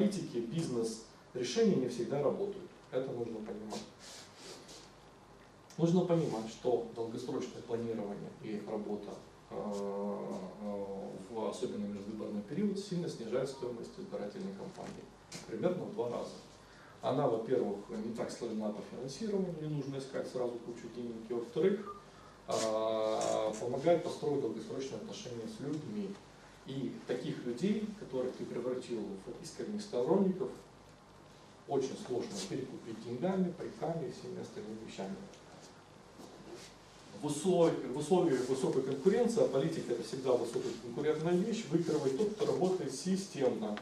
политики, бизнес-решения не всегда работают. Это нужно понимать. Нужно понимать, что долгосрочное планирование и работа э, э, в особенно межвыборный период сильно снижает стоимость избирательной кампании. Примерно в два раза. Она, во-первых, не так сложна по финансированию, не нужно искать сразу кучу денег. И во-вторых, э, помогает построить долгосрочные отношения с людьми. Людей, которых ты превратил в искренних сторонников, очень сложно перекупить деньгами, париками и всеми остальными вещами. В условиях, в условиях высокой конкуренции, а политика это всегда высококонкурентная вещь, выигрывает тот, кто работает системно.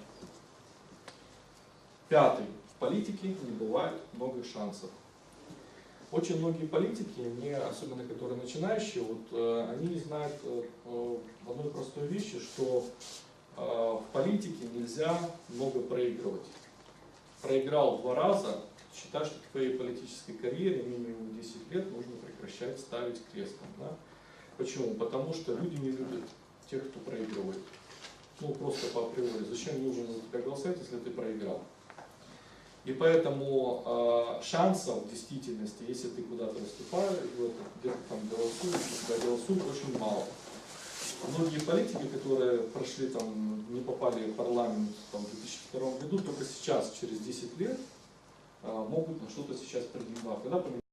Пятый. В политике не бывает много шансов. Очень многие политики, не, особенно которые начинающие, вот, э, они не знают э, э, одной простой вещи, что политике нельзя много проигрывать. Проиграл два раза, считай, что в твоей политической карьере минимум 10 лет нужно прекращать ставить крестом. Да? Почему? Потому что люди не любят тех, кто проигрывает. Ну, просто по априори. Зачем нужно за тебя голосовать, если ты проиграл? И поэтому э, шансов в действительности, если ты куда-то выступаешь, где-то там голосуешь, тебя голосуют, очень мало. Многие политики, которые прошли там, не попали в парламент там, в 2002 году, только сейчас, через 10 лет, э, могут на что-то сейчас. Когда